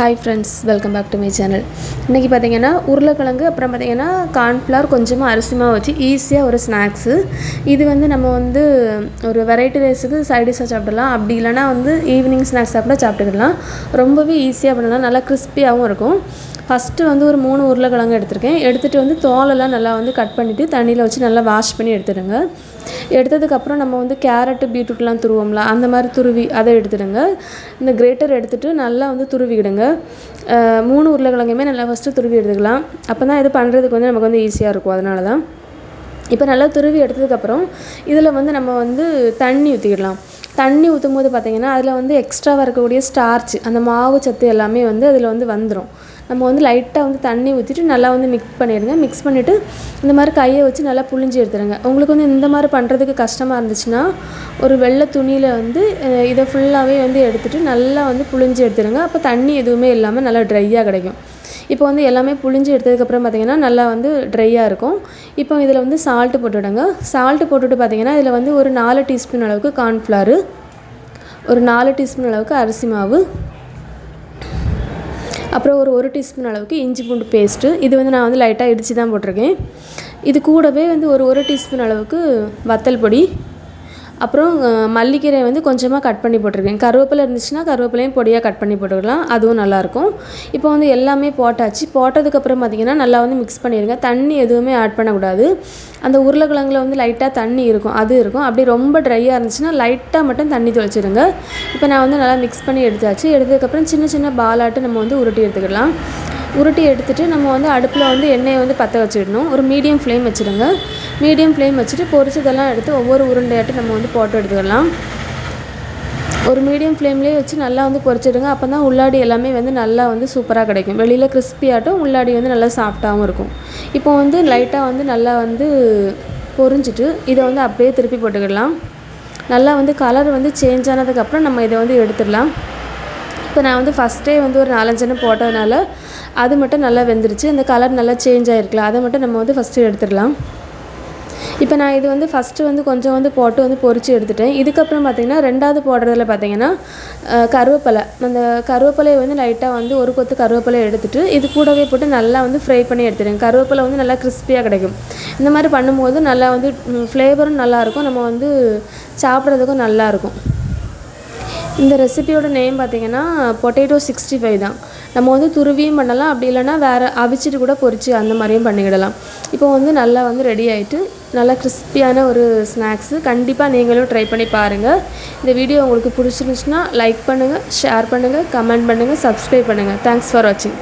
Hi friends welcome back to my channel இன்றைக்கி பார்த்தீங்கன்னா உருளைக்கிழங்கு அப்புறம் பார்த்தீங்கன்னா கார்ன்ஃப்ளவர் கொஞ்சமாக அரிசிமாக வச்சு ஈஸியாக ஒரு ஸ்நாக்ஸு இது வந்து நம்ம வந்து ஒரு வெரைட்டி ரைஸுக்கு சைடிஷாக சாப்பிடலாம். அப்படி இல்லைனா வந்து ஈவினிங் ஸ்நாக்ஸ் சாப்பிட சாப்பிட்டுக்கலாம். ரொம்பவே ஈஸியாக பண்ணலாம். நல்லா கிறிஸ்பியாகவும் இருக்கும். ஃபஸ்ட்டு வந்து ஒரு மூணு உருளைக்கிழங்கு எடுத்திருக்கேன். எடுத்துகிட்டு வந்து தோலெல்லாம் நல்லா வந்து கட் பண்ணிவிட்டு தண்ணியில் வச்சு நல்லா வாஷ் பண்ணி எடுத்துடுங்க. எடுத்ததுக்கப்புறம் நம்ம வந்து கேரட்டு பீட்ரூட்லாம் துருவோம்ல அந்த மாதிரி துருவி அதை எடுத்துடுங்க. இந்த கிரேட்டர் எடுத்துகிட்டு நல்லா வந்து துருவிக்கிடுங்க மூணு உருளைக்கிழங்குமே நல்லா ஃபஸ்ட்டு துருவி எடுத்துக்கலாம். அப்போ தான் இது பண்ணுறதுக்கு வந்து நமக்கு வந்து ஈஸியாக இருக்கும். அதனால தான் இப்போ நல்லா துருவி எடுத்ததுக்கப்புறம் இதில் வந்து நம்ம வந்து தண்ணி ஊற்றிக்கிடலாம் தண்ணி ஊற்றும் போது பார்த்திங்கன்னா அதில் வந்து எக்ஸ்ட்ராவாக இருக்கக்கூடிய ஸ்டார்ச் அந்த மாவு சத்து எல்லாமே வந்து அதில் வந்து வந்துடும் நம்ம வந்து லைட்டாக வந்து தண்ணி ஊற்றிட்டு நல்லா வந்து மிக்ஸ் பண்ணிடுங்க. மிக்ஸ் பண்ணிவிட்டு இந்த மாதிரி கையை வச்சு நல்லா புழிஞ்சு எடுத்துருங்க உங்களுக்கு வந்து இந்த மாதிரி பண்ணுறதுக்கு கஷ்டமாக இருந்துச்சுன்னா ஒரு வெள்ளை துணியில் வந்து இதை ஃபுல்லாகவே வந்து எடுத்துகிட்டு நல்லா வந்து புழிஞ்சு எடுத்துருங்க அப்போ தண்ணி எதுவுமே இல்லாமல் நல்லா ட்ரையாக கிடைக்கும். இப்போ வந்து எல்லாமே புழிஞ்சு எடுத்ததுக்கப்புறம் பார்த்திங்கன்னா நல்லா வந்து ட்ரையாக இருக்கும். இப்போ இதில் வந்து சால்ட்டு போட்டுவிடுங்க சால்ட்டு போட்டுவிட்டு பார்த்திங்கன்னா இதில் வந்து ஒரு நாலு டீஸ்பூன் அளவுக்கு கார்ன்ஃப்ளாரு ஒரு நாலு டீஸ்பூன் அளவுக்கு அரிசி மாவு அப்புறம் ஒரு ஒரு டீஸ்பூன் அளவுக்கு இஞ்சி பூண்டு பேஸ்ட்டு. இது வந்து நான் வந்து லைட்டாக இடித்து தான் போட்டிருக்கேன். இது கூடவே வந்து ஒரு ஒரு டீஸ்பூன் அளவுக்கு வத்தல் பொடி. அப்புறம் மல்லிக்கீரை வந்து கொஞ்சமாக கட் பண்ணி போட்டிருக்கேன். கருவேப்பிலை இருந்துச்சுன்னா கருவேப்பிலையும் பொடியாக கட் பண்ணி போட்டுக்கலாம். அதுவும் நல்லாயிருக்கும். இப்போ வந்து எல்லாமே போட்டாச்சு. போட்டதுக்கப்புறம் பார்த்திங்கன்னா நல்லா வந்து மிக்ஸ் பண்ணிடுங்க. தண்ணி எதுவுமே ஆட் பண்ணக்கூடாது. அந்த உருளைக்கிழங்குல வந்து லைட்டாக தண்ணி இருக்கும் அது இருக்கும். அப்படி ரொம்ப ட்ரையாக இருந்துச்சுன்னா லைட்டாக மட்டும் தண்ணி தொளிச்சிடுங்க. இப்போ நான் வந்து நல்லா மிக்ஸ் பண்ணி எடுத்தாச்சு. எடுத்ததுக்கப்புறம் சின்ன சின்ன பாலாட்டு நம்ம வந்து உருட்டி எடுத்துக்கலாம். உருட்டி எடுத்துகிட்டு நம்ம வந்து அடுப்பில் வந்து எண்ணெயை வந்து பற்ற வச்சிடணும். ஒரு மீடியம் ஃப்ளேம் வச்சுடுங்க. மீடியம் ஃப்ளேம் வச்சுட்டு பொரிச்சதெல்லாம் எடுத்து ஒவ்வொரு உருண்டையாட்டும் நம்ம வந்து போட்டு எடுத்துக்கலாம். ஒரு மீடியம் ஃப்ளேம்லேயே வச்சு நல்லா வந்து பொரிச்சிடுங்க. அப்போ தான் உள்ளாடி எல்லாமே வந்து நல்லா வந்து சூப்பராக கிடைக்கும். வெளியில் கிறிஸ்பியாட்டும் உள்ளாடி வந்து நல்லா சாஃப்டாகவும் இருக்கும். இப்போ வந்து லைட்டாக வந்து நல்லா வந்து பொரிஞ்சிட்டு இதை வந்து அப்படியே திருப்பி போட்டுக்கிடலாம். நல்லா வந்து கலர் வந்து சேஞ்ச் ஆனதுக்கப்புறம் நம்ம இதை வந்து எடுத்துடலாம். இப்போ நான் வந்து ஃபஸ்ட்டே வந்து ஒரு நாலஞ்சு போட்டதுனால அது மட்டும் நல்லா வெந்துருச்சு. அந்த கலர் நல்லா சேஞ்ச் ஆகிருக்கலாம் அதை மட்டும் நம்ம வந்து ஃபஸ்ட்டு எடுத்துடலாம். இப்போ நான் இது வந்து ஃபஸ்ட்டு வந்து கொஞ்சம் வந்து போட்டு வந்து பொறிச்சு எடுத்துட்டேன். இதுக்கப்புறம் பார்த்திங்கன்னா ரெண்டாவது போடுறதுல பார்த்திங்கன்னா கருவேப்பிலை. அந்த கருவேப்பிலையை வந்து லைட்டாக வந்து ஒரு கொத்து கருவேப்பிலை எடுத்துகிட்டு இது கூடவே போட்டு நல்லா வந்து ஃப்ரை பண்ணி எடுத்துடுங்க. கருவேப்பிலை வந்து நல்லா கிறிஸ்பியாக கிடைக்கும். இந்த மாதிரி பண்ணும்போது நல்லா வந்து ஃப்ளேவரும் நல்லாயிருக்கும் நம்ம வந்து சாப்பிட்றதுக்கும் நல்லாயிருக்கும் இந்த ரெசிபியோட நேம் பார்த்திங்கன்னா பொட்டேட்டோ சிக்ஸ்டி ஃபைவ் தான். நம்ம வந்து துருவியும் பண்ணலாம். அப்படி இல்லைனா வேறு அவிச்சிட்டு கூட பொறிச்சு அந்த மாதிரியும் பண்ணிக்கிடலாம். இப்போ வந்து நல்லா வந்து ரெடி ஆகிட்டு நல்லா கிறிஸ்பியான ஒரு ஸ்நாக்ஸு கண்டிப்பாக நீங்களும் ட்ரை பண்ணி பாருங்கள் இந்த வீடியோ உங்களுக்கு பிடிச்சிருந்துச்சுன்னா லைக் பண்ணுங்கள் ஷேர் பண்ணுங்கள் கமெண்ட் பண்ணுங்கள் சப்ஸ்கிரைப் பண்ணுங்கள் தேங்க்ஸ் ஃபார் வாட்சிங்